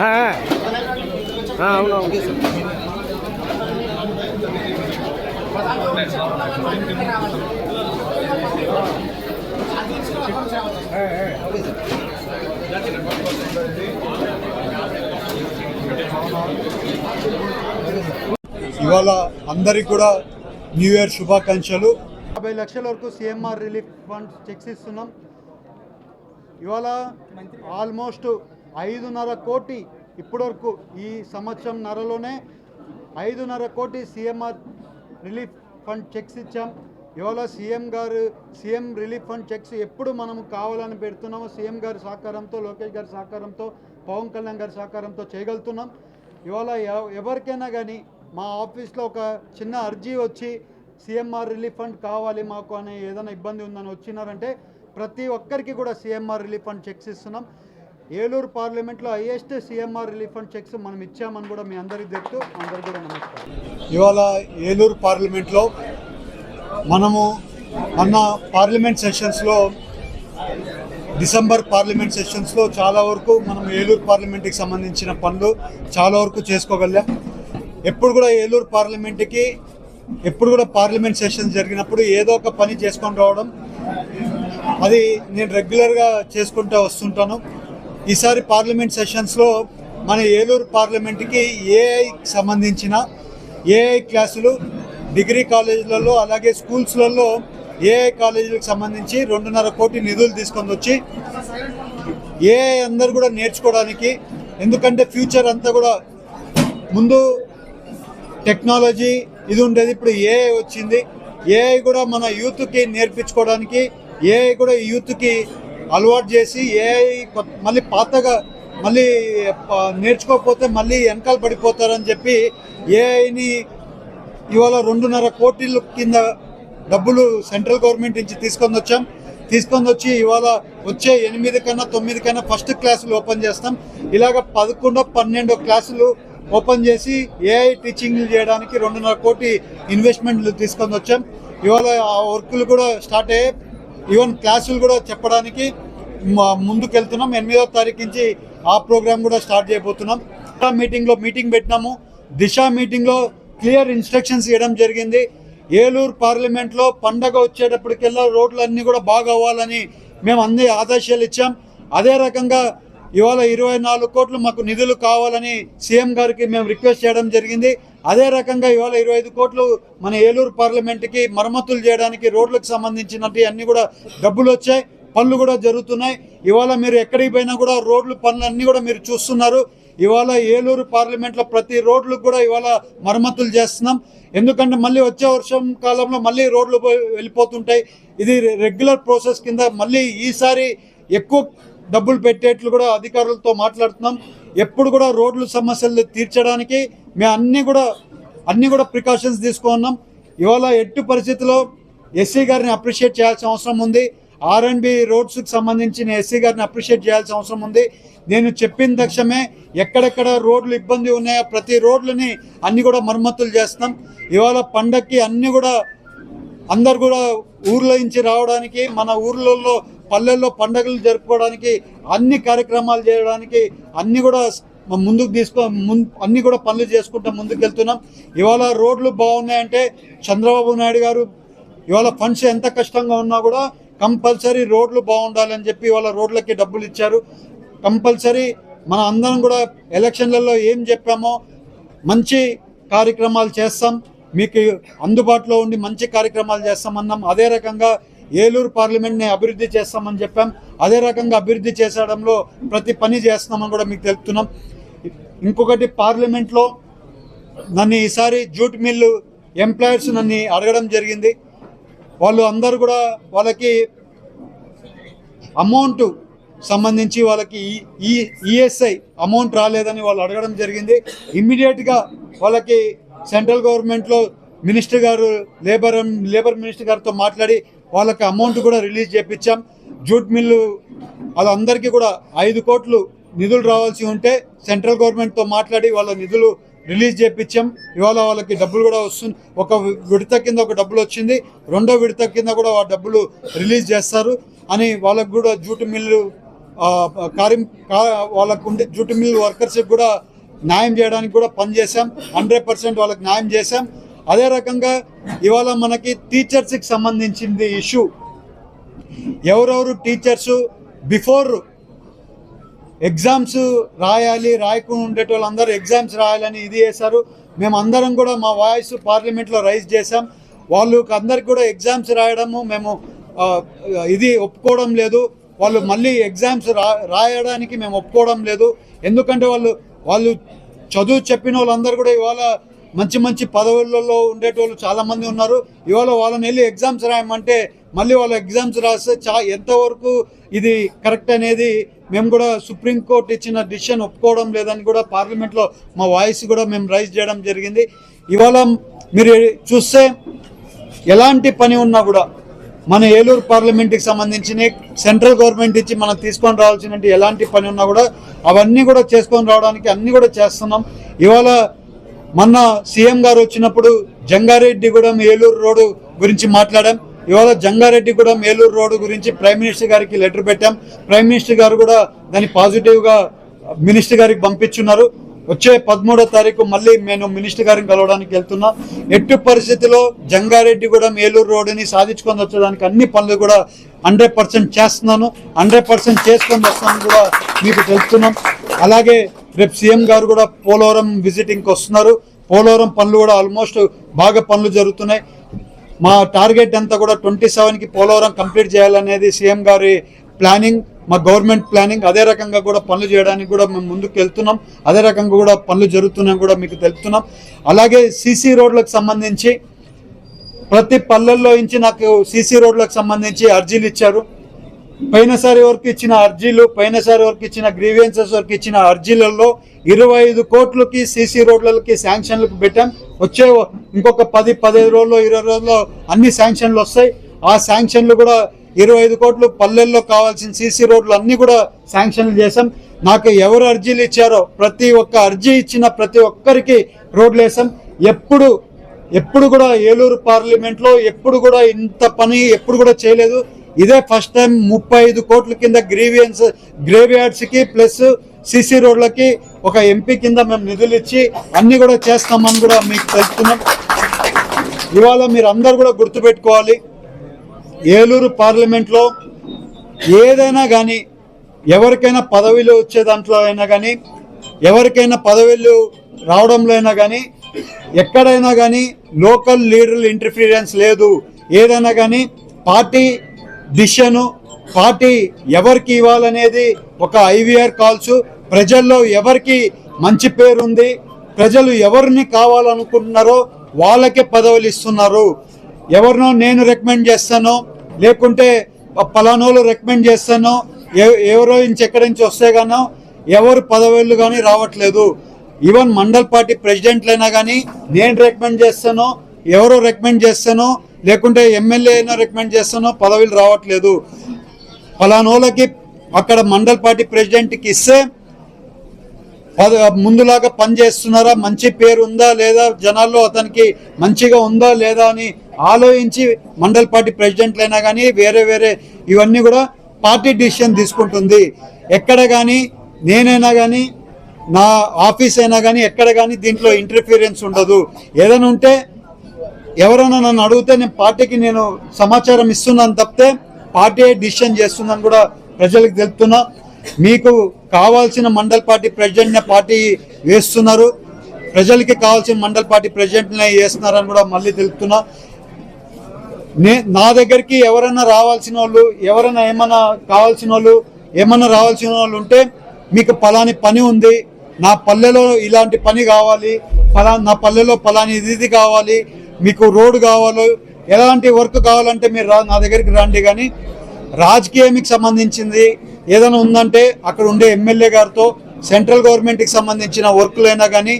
ఆ. ఆ, అవును ఇవాళ అందరికి కూడా న్యూ ఇయర్ శుభాకాంక్షలు. యాభై లక్షల వరకు సిఎంఆర్ రిలీఫ్ ఫండ్ చెక్స్ ఇస్తున్నాం. ఇవాళ ఆల్మోస్ట్ ఐదున్నర కోటి ఇప్పటివరకు ఈ సంవత్సరం నరలోనే ఐదున్నర కోటి సిఎంఆర్ రిలీఫ్ ఫండ్ చెక్స్ ఇచ్చాం. ఇవాళ సీఎం గారు సీఎం రిలీఫ్ ఫండ్ చెక్స్ ఎప్పుడు మనం కావాలని పెడుతున్నామో సీఎం గారి సహకారంతో లోకేష్ గారి సహకారంతో పవన్ కళ్యాణ్ గారి సహకారంతో చేయగలుగుతున్నాం. ఇవాళ ఎవరికైనా కానీ మా ఆఫీస్లో ఒక చిన్న అర్జీ వచ్చి సీఎంఆర్ రిలీఫ్ ఫండ్ కావాలి మాకు అనే ఏదైనా ఇబ్బంది ఉందని వచ్చినారంటే ప్రతి ఒక్కరికి కూడా సీఎంఆర్ రిలీఫ్ ఫండ్ చెక్స్ ఇస్తున్నాం. ఏలూరు పార్లమెంట్లో highest CMR relief fund cheques మనం ఇచ్చామని కూడా మీ అందరికీ చెప్తూ అందరికీ కూడా నమస్కారం. ఇవాళ ఏలూరు పార్లమెంట్లో మనము మొన్న పార్లమెంట్ సెషన్స్లో డిసెంబర్ పార్లమెంట్ సెషన్స్లో చాలా వరకు మనం ఏలూరు పార్లమెంట్కి సంబంధించిన పనులు చాలా వరకు చేసుకోగలిగాం. ఎప్పుడు కూడా ఏలూరు పార్లమెంట్కి ఎప్పుడు కూడా పార్లమెంట్ సెషన్స్ జరిగినప్పుడు ఏదో ఒక పని చేసుకొని రావడం అది నేను రెగ్యులర్గా చేసుకుంటూ వస్తుంటాను. ఈసారి పార్లమెంట్ సెషన్స్లో మన ఏలూరు పార్లమెంట్కి ఏఐ సంబంధించిన ఏఐ క్లాసులు డిగ్రీ కాలేజీలలో అలాగే స్కూల్స్లలో ఏఐ కాలేజీలకు సంబంధించి రెండున్నర కోటి నిధులు తీసుకొని వచ్చి ఏఐ అందరు కూడా నేర్చుకోవడానికి ఎందుకంటే ఫ్యూచర్ అంతా కూడా ముందు టెక్నాలజీ ఇది ఉండేది ఇప్పుడు ఏఐ వచ్చింది. ఏఐ కూడా మన యూత్కి నేర్పించుకోవడానికి ఏఐ కూడా యూత్కి అలవాటు చేసి ఏఐ కొత్త- మళ్ళీ పాతగా మళ్ళీ నేర్చుకోకపోతే మళ్ళీ వెనకాల పడిపోతారని చెప్పి ఏఐని ఇవాళ రెండున్నర కోట్ల కింద డబ్బులు సెంట్రల్ గవర్నమెంట్ నుంచి తీసుకొని వచ్చాం. తీసుకొని వచ్చి ఇవాళ వచ్చే ఎనిమిది కన్నా తొమ్మిది కన్నా ఫస్ట్ క్లాసులు ఓపెన్ చేస్తాం. ఇలాగ పదకొండో పన్నెండో క్లాసులు ఓపెన్ చేసి ఏఐ టీచింగ్లు చేయడానికి రెండున్నర కోటి ఇన్వెస్ట్మెంట్లు తీసుకొని వచ్చాం. ఇవాళ ఆ వర్కులు కూడా స్టార్ట్ అయ్యాయి. ఈవెన్ క్లాసులు కూడా చెప్పడానికి ముందుకెళ్తున్నాం. ముందుకు వెళ్తున్నాం ఎనిమిదో తారీఖు నుంచి ఆ ప్రోగ్రామ్ కూడా స్టార్ట్ చేయబోతున్నాం. దిశ మీటింగ్లో మీటింగ్ పెట్టినాము. దిశ మీటింగ్లో క్లియర్ ఇన్స్ట్రక్షన్స్ ఇవ్వడం జరిగింది. ఏలూరు పార్లమెంట్లో పండగ వచ్చేటప్పటికెల్లా రోడ్లు అన్నీ కూడా బాగా అవ్వాలని మేము అన్ని ఆదేశాలు ఇచ్చాం. అదే రకంగా ఇవాళ ఇరవై నాలుగు కోట్లు మాకు నిధులు కావాలని సీఎం గారికి మేము రిక్వెస్ట్ చేయడం జరిగింది. అదే రకంగా ఇవాళ ఇరవై ఐదు కోట్లు మన ఏలూరు పార్లమెంట్కి మరమ్మతులు చేయడానికి రోడ్లకు సంబంధించినట్టు అన్ని కూడా డబ్బులు వచ్చాయి. పనులు కూడా జరుగుతున్నాయి. ఇవాళ మీరు ఎక్కడికి పోయినా కూడా రోడ్లు పనులు అన్నీ కూడా మీరు చూస్తున్నారు. ఇవాళ ఏలూరు పార్లమెంట్లో ప్రతి రోడ్లకు కూడా ఇవాళ మరమ్మతులు చేస్తున్నాం. ఎందుకంటే మళ్ళీ వచ్చే వర్షం కాలంలో మళ్ళీ రోడ్లు పోయి- వెళ్ళిపోతుంటాయి. ఇది రెగ్యులర్ ప్రాసెస్ కింద మళ్ళీ ఈసారి ఎక్కువ డబ్బులు పెట్టేట్లు కూడా అధికారులతో మాట్లాడుతున్నాం. ఎప్పుడు కూడా రోడ్లు సమస్యలు తీర్చడానికి మేము అన్నీ కూడా అన్నీ కూడా ప్రికాషన్స్ తీసుకున్నాం ఇవాళ ఎట్టు పరిస్థితిలో ఎస్సీ గారిని అప్రిషియేట్ చేయాల్సిన అవసరం ఉంది. ఆర్ అండ్ బి రోడ్స్కి సంబంధించిన ఎస్సీ గారిని అప్రిషియేట్ చేయాల్సిన అవసరం ఉంది. నేను చెప్పిన తక్షణమే ఎక్కడెక్కడ రోడ్లు ఇబ్బంది ఉన్నాయో ప్రతి రోడ్లని అన్ని కూడా మరమ్మతులు చేస్తాం. ఇవాళ పండక్కి అన్ని కూడా అందరు కూడా ఊర్లో నుంచి రావడానికి మన ఊర్లలో పల్లెల్లో పండగలు జరుపుకోవడానికి అన్ని కార్యక్రమాలు చేయడానికి అన్ని కూడా ముందుకు తీసుకో ముందు అన్ని కూడా పనులు చేసుకుంటూ ముందుకు వెళ్తున్నాం ఇవాళ రోడ్లు బాగున్నాయంటే చంద్రబాబు నాయుడు గారు ఇవాళ ఫండ్స్ ఎంత కష్టంగా ఉన్నా కూడా కంపల్సరీ రోడ్లు బాగుండాలని చెప్పి వాళ్ళ రోడ్లకి డబ్బులు ఇచ్చారు. కంపల్సరీ మన అందరం కూడా ఎలక్షన్లలో ఏం చెప్పామో మంచి కార్యక్రమాలు చేస్తాం. మీకు అందుబాటులో ఉండి మంచి కార్యక్రమాలు చేస్తామన్నాం. అదే రకంగా ఏలూరు పార్లమెంట్ని అభివృద్ధి చేస్తామని చెప్పాం. అదే రకంగా అభివృద్ధి చేసడంలో ప్రతి పని చేస్తున్నామని కూడా మీకు తెలుపుతున్నాం. ఇంకొకటి పార్లమెంట్లో నన్ను ఈసారి జూట్ మిల్లు ఎంప్లాయర్స్ నన్ను అడగడం జరిగింది. వాళ్ళు అందరూ కూడా వాళ్ళకి అమౌంట్ సంబంధించి వాళ్ళకి ఈ ఈఎస్ఐ అమౌంట్ రాలేదని వాళ్ళు అడగడం జరిగింది. ఇమ్మీడియట్గా వాళ్ళకి సెంట్రల్ గవర్నమెంట్లో మినిస్టర్ గారు లేబర్ లేబర్ మినిస్టర్ గారితో మాట్లాడి వాళ్ళకి అమౌంట్ కూడా రిలీజ్ చేయించాం జూట్ మిల్లు వాళ్ళందరికీ కూడా ఐదు కోట్లు నిధులు రావాల్సి ఉంటే సెంట్రల్ గవర్నమెంట్తో మాట్లాడి వాళ్ళ నిధులు రిలీజ్ చేయించాం ఇవాళ వాళ్ళకి డబ్బులు కూడా వస్తుంది. ఒక విడత కింద ఒక డబ్బులు వచ్చింది. రెండో విడత కింద కూడా ఆ డబ్బులు రిలీజ్ చేస్తారు అని వాళ్ళకు కూడా జూటు మిల్లు కార్యం కా- వాళ్ళకు ఉండే జూటు మిల్లు వర్కర్స్కి కూడా న్యాయం చేయడానికి కూడా పనిచేసాం హండ్రెడ్ పర్సెంట్ వాళ్ళకి న్యాయం చేశాం. అదే రకంగా ఇవాళ మనకి టీచర్స్కి సంబంధించింది ఇష్యూ. ఎవరెవరు టీచర్స్ బిఫోర్ ఎగ్జామ్స్ రాయాలి రాయకుండా ఉండేట వాళ్ళందరూ ఎగ్జామ్స్ రాయాలని ఇది చేశారు. మేము అందరం కూడా మా వాయిస్ పార్లమెంట్లో రైజ్ చేశాం. వాళ్ళు అందరికి కూడా ఎగ్జామ్స్ రాయడము మేము ఇది ఒప్పుకోవడం లేదు. వాళ్ళు మళ్ళీ ఎగ్జామ్స్ రాయడానికి మేము ఒప్పుకోవడం లేదు. ఎందుకంటే వాళ్ళు వాళ్ళు చదువు చెప్పిన వాళ్ళందరూ కూడా ఇవాళ మంచి మంచి పదవులలో ఉండేటోళ్ళు చాలామంది ఉన్నారు. ఇవాళ వాళ్ళని వెళ్ళి ఎగ్జామ్స్ రాయమంటే మళ్ళీ వాళ్ళ ఎగ్జామ్స్ రాస్తే చా ఎంతవరకు ఇది కరెక్ట్ అనేది మేము కూడా సుప్రీంకోర్టు ఇచ్చిన డిసిషన్ ఒప్పుకోవడం లేదని కూడా పార్లమెంట్లో మా వాయిస్ కూడా మేము రైజ్ చేయడం జరిగింది. ఇవాళ మీరు చూస్తే ఎలాంటి పని ఉన్నా కూడా మన ఏలూరు పార్లమెంట్కి సంబంధించిన సెంట్రల్ గవర్నమెంట్ ఇచ్చి మనం తీసుకొని రావాల్సిన ఎలాంటి పని ఉన్నా కూడా అవన్నీ కూడా చేసుకొని రావడానికి అన్నీ కూడా చేస్తున్నాం. ఇవాళ మొన్న సీఎం గారు వచ్చినప్పుడు జంగారెడ్డిగూడెం ఏలూరు రోడ్డు గురించి మాట్లాడాం. ఇవాళ జంగారెడ్డిగూడెం ఏలూరు రోడ్డు గురించి ప్రైమ్ మినిస్టర్ గారికి లెటర్ పెట్టాం. ప్రైమ్ మినిస్టర్ గారు కూడా దాన్ని పాజిటివ్గా మినిస్టర్ గారికి పంపించున్నారు. వచ్చే పదమూడో తారీఖు మళ్ళీ నేను మినిస్టర్ గారిని కలవడానికి వెళ్తున్నా. ఎట్టి పరిస్థితిలో జంగారెడ్డిగూడెం ఏలూరు రోడ్డుని సాధించుకొని వచ్చేదానికి అన్ని పనులు కూడా హండ్రెడ్ పర్సెంట్ చేస్తున్నాను. హండ్రెడ్ పర్సెంట్ చేసుకొని వస్తాను కూడా మీకు తెలుపుతున్నాం అలాగే రేపు సీఎం గారు కూడా పోలవరం విజిటింగ్కి వస్తున్నారు. పోలవరం పనులు కూడా ఆల్మోస్ట్ బాగా పనులు జరుగుతున్నాయి. మా టార్గెట్ అంతా కూడా ట్వంటీ సెవెన్కి పోలవరం కంప్లీట్ చేయాలనేది సీఎం గారి ప్లానింగ్ మా గవర్నమెంట్ ప్లానింగ్. అదే రకంగా కూడా పనులు చేయడానికి కూడా మేము ముందుకు వెళ్తున్నాం. అదే రకంగా కూడా పనులు జరుగుతున్నాయి కూడా మీకు తెలుపుతున్నాం. అలాగే సీసీ రోడ్లకు సంబంధించి ప్రతి పల్లెల్లో నుంచి నాకు సీసీ రోడ్లకు సంబంధించి అర్జీలు ఇచ్చారు. పైనసారి వరకు ఇచ్చిన అర్జీలు పైనసారి వరకు ఇచ్చిన గ్రీవియన్సెస్ వరకు ఇచ్చిన అర్జీలలో ఇరవై ఐదు కోట్లకి సీసీ రోడ్లకి శాంక్షన్లకు పెట్టాం. వచ్చే ఇంకొక పది పదిహేను రోజుల్లో ఇరవై రోజుల్లో అన్ని శాంక్షన్లు వస్తాయి. ఆ శాంక్షన్లు కూడా ఇరవై ఐదు కోట్లు పల్లెల్లో కావాల్సిన సీసీ రోడ్లు అన్ని కూడా శాంక్షన్లు చేశాం. నాకు ఎవరు అర్జీలు ఇచ్చారో ప్రతి ఒక్క అర్జీ ఇచ్చిన ప్రతి ఒక్కరికి రోడ్లు వేసాం ఎప్పుడు ఎప్పుడు కూడా ఏలూరు పార్లమెంట్లో ఎప్పుడు కూడా ఇంత పని ఎప్పుడు కూడా చేయలేదు. ఇదే ఫస్ట్ టైం ముప్పై ఐదు కోట్ల కింద గ్రీవియన్స్ గ్రేవ్ యార్డ్స్కి ప్లస్ సిసి రోడ్లకి ఒక ఎంపీ కింద మేము నిధులు ఇచ్చి అన్ని కూడా చేస్తామని కూడా మీకు తెలుపుతున్నాం. ఇవాళ మీరు అందరు కూడా గుర్తుపెట్టుకోవాలి ఏలూరు పార్లమెంట్లో ఏదైనా కానీ ఎవరికైనా పదవిలో వచ్చే దాంట్లో అయినా కానీ ఎవరికైనా పదవిలు రావడంలో అయినా కానీ ఎక్కడైనా కానీ లోకల్ లీడర్ల ఇంటర్ఫీరియన్స్ లేదు. ఏదైనా కానీ పార్టీ దిశను పార్టీ ఎవరికి ఇవ్వాలనేది ఒక ఐవీఆర్ కాల్స్ ప్రజల్లో ఎవరికి మంచి పేరు ఉంది ప్రజలు ఎవరిని కావాలనుకుంటున్నారో వాళ్ళకే పదవులు ఇస్తున్నారు. ఎవరినో నేను రికమెండ్ చేస్తానో లేకుంటే పలానోళ్ళు రికమెండ్ చేస్తానో ఎ- ఎవరో నుంచి ఎక్కడి నుంచి వస్తే గానో ఎవరు పదవులు కానీ రావట్లేదు. ఈవెన్ మండల్ పార్టీ ప్రెసిడెంట్లైనా కానీ నేను రికమెండ్ చేస్తానో ఎవరో రికమెండ్ చేస్తానో లేకుంటే ఎమ్మెల్యే అయినా రికమెండ్ చేస్తానో పదవులు రావట్లేదు. పలానోళ్ళకి అక్కడ మండల్ పార్టీ ప్రెసిడెంట్కి ఇస్తే ముందులాగా పని చేస్తున్నారా మంచి పేరు ఉందా లేదా? జనాల్లో అతనికి మంచిగా ఉందా లేదా అని ఆలోచించి మండల్ పార్టీ ప్రెసిడెంట్లైనా కానీ వేరే వేరే ఇవన్నీ కూడా పార్టీ డిసిషన్ తీసుకుంటుంది. ఎక్కడ కానీ నేనైనా కానీ నా ఆఫీస్ అయినా కానీ ఎక్కడ కానీ దీంట్లో ఇంటర్ఫీరెన్స్ ఉండదు. ఏదైనా ఉంటే ఎవరైనా నన్ను అడిగితే నేను పార్టీకి నేను సమాచారం ఇస్తున్నాను తప్పితే పార్టీ డిసిషన్ చేస్తుందని కూడా ప్రజలకు తెలుపుతున్నా. మీకు కావాల్సిన మండల్ పార్టీ ప్రెసిడెంట్ని పార్టీ వేస్తున్నారు. ప్రజలకి కావాల్సిన మండల్ పార్టీ ప్రెసిడెంట్నే వేస్తున్నారని కూడా మళ్ళీ తెలుపుతున్నా. నే నా దగ్గరికి ఎవరైనా రావాల్సిన వాళ్ళు ఎవరైనా ఏమైనా కావాల్సిన వాళ్ళు ఏమన్నా రావాల్సిన వాళ్ళు ఉంటే మీకు పలాని పని ఉంది. నా పల్లెలో ఇలాంటి పని కావాలి. పలా నా పల్లెలో పలాని ఇది కావాలి. మీకు రోడ్డు కావాలి. ఎలాంటి వర్క్ కావాలంటే మీరు రా నా దగ్గరికి రండి. కానీ రాజకీయానికి సంబంధించింది ఏదైనా ఉందంటే అక్కడ ఉండే ఎమ్మెల్యే గారితో సెంట్రల్ గవర్నమెంట్కి సంబంధించిన వర్కులైనా కానీ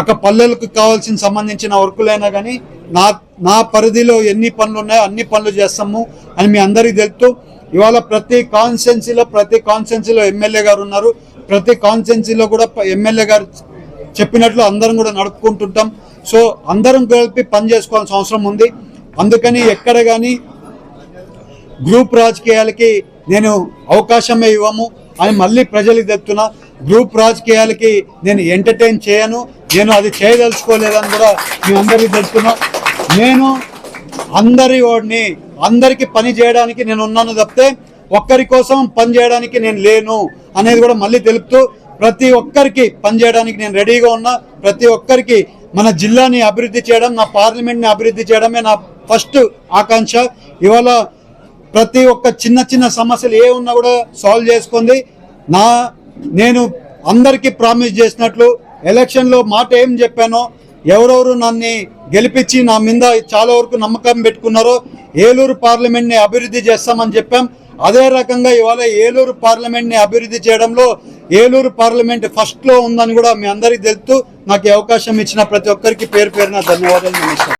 అక్కడ పల్లెలకు కావాల్సిన సంబంధించిన వర్కులైనా కానీ నా నా పరిధిలో ఎన్ని పనులు ఉన్నాయో అన్ని పనులు చేస్తాము అని మీ అందరికీ తెలుపుతూ ఇవాళ ప్రతి కాన్స్టెన్సీలో ప్రతి కాన్స్టెన్సీలో ఎమ్మెల్యే గారు ఉన్నారు. ప్రతి కాన్స్టెన్సీలో కూడా ఎమ్మెల్యే గారు చెప్పినట్లు అందరం కూడా నడుపుకుంటుంటాం. సో అందరం కలిపి పని చేసుకోవాల్సిన అవసరం ఉంది. అందుకని ఎక్కడ కానీ గ్రూప్ రాజకీయాలకి నేను అవకాశమే ఇవ్వము. అని మళ్ళీ ప్రజలకు చెప్తున్నా గ్రూప్ రాజకీయాలకి నేను ఎంటర్టైన్ చేయను. నేను అది చేయదలుచుకోలేదని కూడా మీ అందరికీ తెలుపుతున్నా నేను అందరి వాడిని అందరికీ పని చేయడానికి నేను ఉన్నాను తప్పితే ఒక్కరి కోసం పని చేయడానికి నేను లేను అనేది కూడా మళ్ళీ తెలుపుతూ ప్రతి ఒక్కరికి పని చేయడానికి నేను రెడీగా ఉన్నా. ప్రతి ఒక్కరికి మన జిల్లాని అభివృద్ధి చేయడం నా పార్లమెంట్ని అభివృద్ధి చేయడమే నా ఫస్ట్ ఆకాంక్ష. ఇవాళ ప్రతి ఒక్క చిన్న చిన్న సమస్యలు ఏ ఉన్నా కూడా సాల్వ్ చేసుకుంది. నా నేను అందరికీ ప్రామిస్ చేసినట్లు ఎలక్షన్లో మాట ఏం చెప్పానో ఎవరెవరు నన్ను గెలిపించి నా మీద చాలా వరకు నమ్మకం పెట్టుకున్నారో ఏలూరు పార్లమెంట్ని అభివృద్ధి చేస్తామని చెప్పాం. అదే రకంగా ఇవాళ ఏలూరు పార్లమెంట్ని అభివృద్ధి చేయడంలో ఏలూరు పార్లమెంట్ ఫస్ట్లో ఉందని కూడా మీ అందరికీ తెలుపుతూ నాకు అవకాశం ఇచ్చిన ప్రతి ఒక్కరికి పేరు పేరున ధన్యవాదాలు నమస్కారం.